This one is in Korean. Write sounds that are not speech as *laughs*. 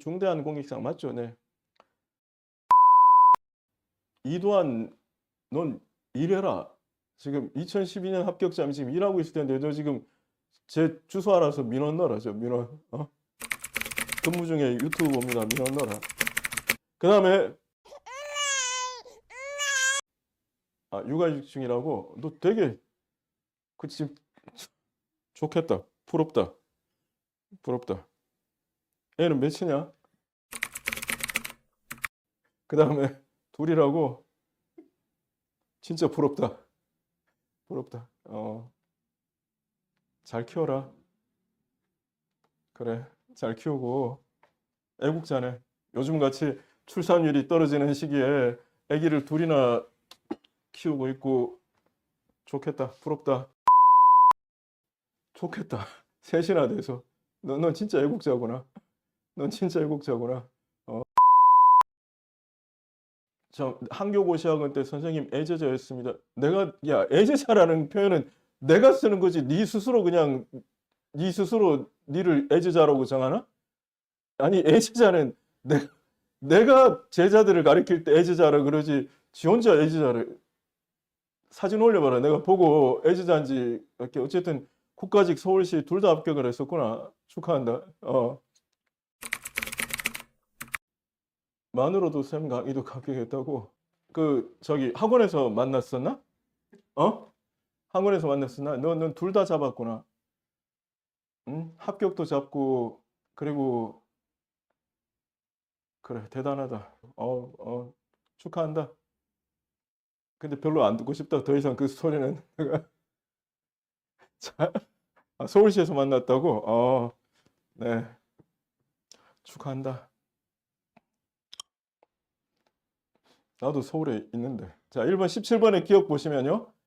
중대한 공익상 맞죠? 네. 이도한 넌 일해라. 지금 2012년 합격자면 지금 일하고 있을 텐데 너 지금 제 주소 알아서 민원 넣어라. 저 민원. 어? 근무 중에 유튜브 봅니다. 민원 넣어라. 그 다음에 아 육아휴직 중이라고 너 되게 그 지금 좋겠다. 부럽다. 부럽다. 애는 몇이냐? 그 다음에 둘이라고 진짜 부럽다. 부럽다. 어. 잘 키워라. 그래. 잘 키우고 애국자네. 요즘 같이 출산율이 떨어지는 시기에 아기를 둘이나 키우고 있고 좋겠다. 부럽다. 좋겠다. *laughs* 셋이나 돼서. 너, 넌 진짜 애국자구나. 넌 진짜 애국자구나. 어. 저 한교고시학원 때 선생님 애제자였습니다. 내가 야 애제자라는 표현은 내가 쓰는 거지. 네 스스로 그냥 네 스스로 니를 애제자라고 정하나? 아니 애제자는 내, 내가 제자들을 가르칠 때 애제자라 그러지. 지 혼자 애제자를 사진 올려봐라. 내가 보고 애제자인지 이렇게 어쨌든 국가직 서울시 둘 다 합격을 했었구나. 축하한다. 어. 만으로도 쌤 강의도 합격했다고. 그 저기 학원에서 만났었나? 어? 학원에서 만났었나? 너는 둘 다 잡았구나. 응? 합격도 잡고 그리고 그래 대단하다. 어, 어 축하한다. 근데 별로 안 듣고 싶다. 더 이상 그 스토리는 *laughs* 자, 아, 서울시에서 만났다고? 어, 네. 축하한다. 나도 서울에 있는데. 자, 1번 17번의 기억 보시면요.